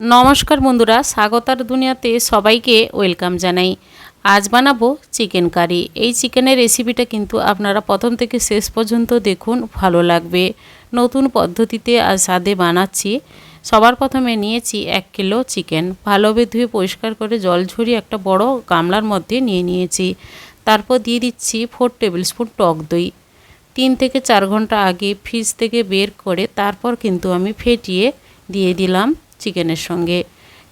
নমস্কার বন্ধুরা, স্বাগতার দুনিয়াতে সবাইকে ওয়েলকাম জানাই। আজ বানাবো চিকেন কারি। এই চিকেনের রেসিপিটা কিন্তু আপনারা প্রথম থেকে শেষ পর্যন্ত দেখুন, ভালো লাগবে। নতুন পদ্ধতিতে আজ স্বাদে বানাচ্ছি। সবার প্রথমে নিয়েছি এক কিলো চিকেন। ভালোভাবে ধুয়ে পরিষ্কার করে জল ঝরিয়ে একটা বড় গামলার মধ্যে নিয়ে নিয়েছি। তারপর দিয়ে দিচ্ছি ফোর টেবিল স্পুন টক দই। তিন থেকে চার ঘণ্টা আগে ফ্রিজ থেকে বের করে তারপর কিন্তু আমি ফেটিয়ে দিয়ে দিলাম। চিকেনের সঙ্গে।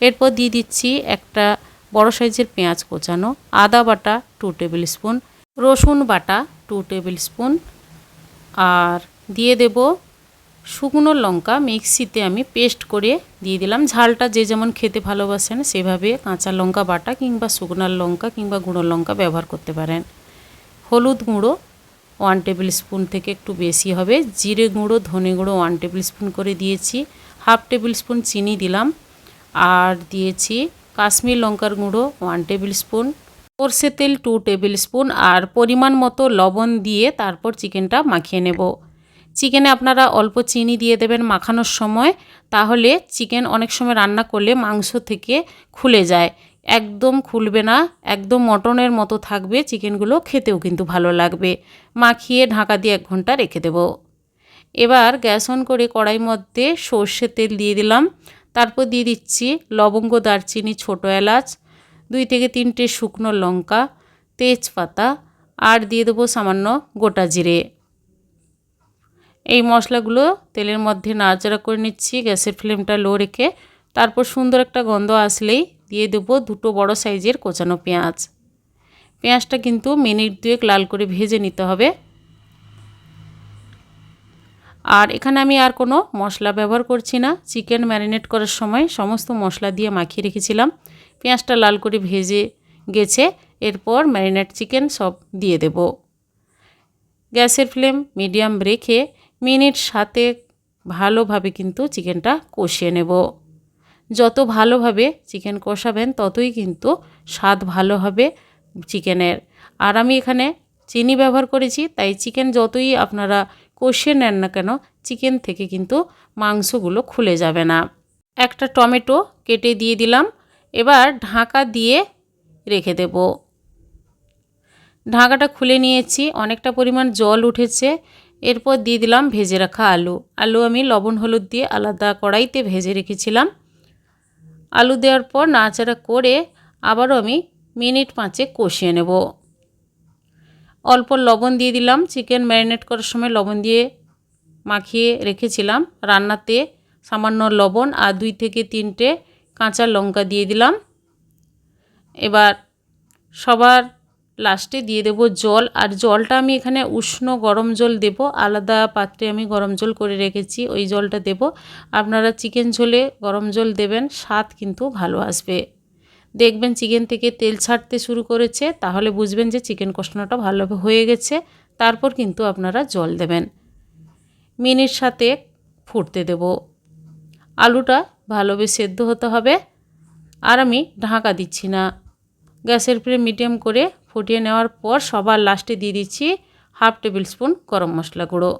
এরপর দিয়ে দিচ্ছি একটা বড় সাইজের পেঁয়াজ কোচানো, আদা বাটা টু টেবিল স্পুন, রসুন বাটা টু টেবিল স্পুন, আর দিয়ে দেব শুকনো লঙ্কা। মিক্সিতে আমি পেস্ট করে দিয়ে দিলাম। ঝালটা যে যেমন খেতে ভালোবাসেন সেভাবে কাঁচা লঙ্কা বাটা কিংবা শুকনার লঙ্কা কিংবা গুঁড়ো লঙ্কা ব্যবহার করতে পারেন। হলুদ গুঁড়ো ওয়ান টেবিল স্পুন থেকে একটু বেশি হবে। জিরে গুঁড়ো, ধনে গুঁড়ো ওয়ান টেবিল স্পুন করে দিয়েছি। হাফ টেবিল স্পুন চিনি দিলাম। আর দিয়েছি কাশ্মীর লঙ্কার গুঁড়ো ওয়ান টেবিল স্পুন সর্ষে তেল টু টেবিল স্পুন আর পরিমাণ মতো লবণ দিয়ে তারপর চিকেনটা মাখিয়ে নেব। চিকেনে আপনারা অল্প চিনি দিয়ে দেবেন মাখানোর সময়। তাহলে চিকেন অনেক সময় রান্না করলে মাংস থেকে খুলে যায়। একদম খুলবে না, একদম মটনের মতো থাকবে। চিকেনগুলো খেতেও কিন্তু ভালো লাগবে। মাখিয়ে ঢাকা দিয়ে এক ঘণ্টা রেখে দেব। এবার গ্যাস অন করে কড়াই মধ্যে সর্ষের তেল দিয়ে দিলাম। তারপর দিয়ে দিচ্ছি লবঙ্গ, দারচিনি, ছোটো এলাচ, দুই থেকে তিনটে শুকনো লঙ্কা, তেজপাতা, আর দিয়ে দেবো সামান্য গোটা জিরে। এই মশলাগুলো তেলের মধ্যে নাড়াচাড়া করে নিচ্ছি, গ্যাসের ফ্লেমটা লো রেখে। তারপর সুন্দর একটা গন্ধ আসলেই দিয়ে দেবো দুটো বড় সাইজের কোচানো পেঁয়াজ। পেঁয়াজটা কিন্তু মিনিট দুয়েক লাল করে ভেজে নিতে হবে। আর এখানে আমি আর কোনো মশলা ব্যবহার করছি না। চিকেন ম্যারিনেট করার সময় সমস্ত মশলা দিয়ে মাখিয়ে রেখেছিলাম। পেঁয়াজটা লাল করে ভেজে গেছে, এরপর ম্যারিনেট চিকেন সব দিয়ে দেব। গ্যাসের ফ্লেম মিডিয়াম রেখে মিনিট সাথে ভালোভাবে কিন্তু চিকেনটা কষিয়ে নেব। যত ভালোভাবে চিকেন কষাবেন, ততই কিন্তু স্বাদ ভালো হবে চিকেনের। আর আমি এখানে চিনি ব্যবহার করেছি, তাই চিকেন যতই আপনারা কষিয়ে নেন না কেন, চিকেন থেকে কিন্তু মাংসগুলো খুলে যাবে না। একটা টমেটো কেটে দিয়ে দিলাম, এবার ঢাকা দিয়ে রেখে দেব। ঢাকাটা খুলে নিয়েছি, অনেকটা পরিমাণ জল উঠেছে, এরপর দিয়ে দিলাম ভেজে রাখা আলু। আলু আমি লবণ, হলুদ দিয়ে আলাদা কড়াইতে ভেজে রেখেছিলাম। আলু দেওয়ার পর নাড়াচাড়া করে আবারও আমি মিনিট পাঁচে কষিয়ে নেব। অল্প লবণ দিয়ে দিলাম। চিকেন ম্যারিনেট করার সময় লবণ দিয়ে মাখিয়ে রেখেছিলাম। রান্নাতে সামান্য লবণ আর দুই থেকে তিনটে কাঁচা লঙ্কা দিয়ে দিলাম। এবার সবার লাস্টে দিয়ে দেব জল। আর জলটা আমি এখানে উষ্ণ গরম জল দেব। আলাদা পাত্রে আমি গরম জল করে রেখেছি, ওই জলটা দেব। আপনারা চিকেন ঝোলে গরম জল দেবেন, স্বাদ কিন্তু ভালো আসবে। দেখবেন চিকেন থেকে তেল ছাড়তে শুরু করেছে, তাহলে বুঝবেন যে চিকেন কষানোটা ভালোভাবে হয়ে গেছে, তারপর কিন্তু আপনারা জল দেবেন। মিনিট সাথে ফুটতে দেব। আলুটা ভালোভাবে সেদ্ধ হতে হবে। আর আমি ঢাকা দিচ্ছি না। গ্যাসের ফ্লেম মিডিয়াম করে ফুটিয়ে নেওয়ার পর সবার লাস্টে দিয়ে দিচ্ছি হাফ টেবিল স্পুন গরম মশলা গুঁড়ো।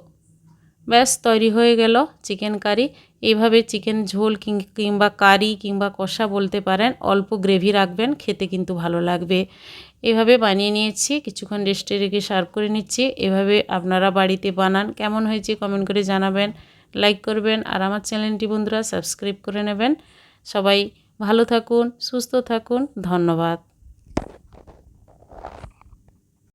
ব্যাস, তৈরি হয়ে গেল চিকেন কারি। এইভাবে চিকেন ঝোল কিংবা কারি কিংবা কষা বলতে পারেন, অল্প গ্রেভি রাখবেন, খেতে কিন্তু ভালো লাগবে। এভাবে বানিয়ে নিয়েছি, কিছুক্ষণ রেস্টে রেখে সার্ভ করে নিচ্ছি। এভাবে আপনারা বাড়িতে বানান, কেমন হয়েছে কমেন্ট করে জানাবেন, লাইক করবেন, আর আমার চ্যানেলটি বন্ধুরা সাবস্ক্রাইব করে নেবেন। সবাই ভালো থাকুন, সুস্থ থাকুন, ধন্যবাদ।